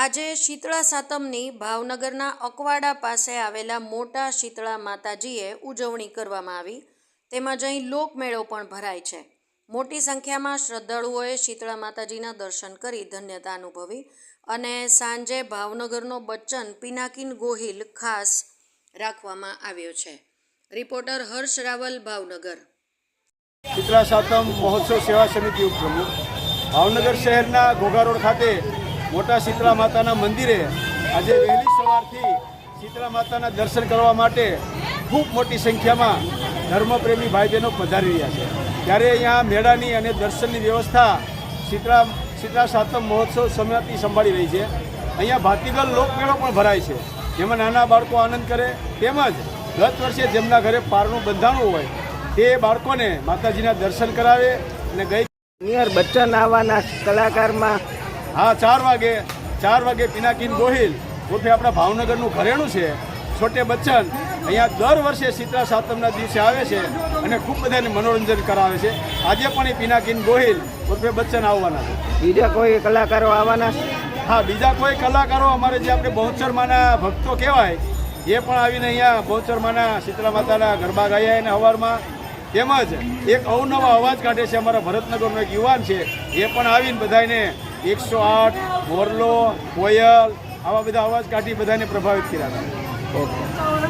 આજે શીતળા સાતમની ભાવનગરના અકવાડા પાસે આવેલા મોટા શીતળા માતાજીએ ઉજવણી કરવામાં આવી. તેમજ અહીં લોકમેળો પણ ભરાય છે. મોટી સંખ્યામાં શ્રદ્ધાળુઓએ શીતળા માતાજીના દર્શન કરી ધન્યતા અનુભવી અને સાંજે ભાવનગરનો બચ્ચન પિનાકીન ગોહિલ ખાસ રાખવામાં આવ્યો છે. રિપોર્ટર હર્ષ રાવલ, ભાવનગર. શીતળા સાતમ મહોત્સવ સેવા સમિતિ ઉપપ્રમુખ ભાવનગર શહેરના ઘોઘા રોડ ખાતે મોટા શીતળા માતાના મંદિરે આજે વહેલી સવારથી શીતળા માતાના દર્શન કરવા માટે ખૂબ મોટી સંખ્યામાં ધર્મપ્રેમી ભાઈ બહેનો પધારી રહ્યા છે. ત્યારે અહીંયા મેળાની અને દર્શનની વ્યવસ્થા શીતળા શીતળા સાતમ મહોત્સવ સમિતિ સંભાળી રહી છે. અહીંયા ભાતીગલ લોકમેળો પણ ભરાય છે. જેમાં નાના બાળકો આનંદ કરે, તેમજ ગત વર્ષે જેમના ઘરે પારણું બંધાણું હોય, તે બાળકોને માતાજીના દર્શન કરાવે અને ગઈ નિયર બચ્ચન આવવાના કલાકારમાં હા ચાર વાગે ચાર વાગે પિનાકીન ગોહિલ. ઉર્ફે આપણા ભાવનગરનું ઘરેણું છે. છોટે બચ્ચન અહીંયા દર વર્ષે શીતળા સાતમના દિવસે આવે છે અને ખૂબ બધાને મનોરંજન કરાવે છે. આજે પણ એ પિનાકીન ગોહિલ ઉર્ફે બચ્ચન આવવાના છે. બીજા કોઈ કલાકારો આવવાના છે? હા બીજા કોઈ કલાકારો અમારે જે આપણે બહુચરમાના ભક્તો કહેવાય એ પણ આવીને અહીંયા બહુચરમાના શીતળા માતાના ગરબા ગાયા એને હવારમાં. તેમજ એક અવનવા અવાજ કાઢે છે અમારા ભરતનગરનો એક યુવાન છે એ પણ આવીને બધાને એકસો આઠ મોરલો કોયલ આવા બધા અવાજ કાઢી બધાને પ્રભાવિત કર્યા હતા. ઓકે.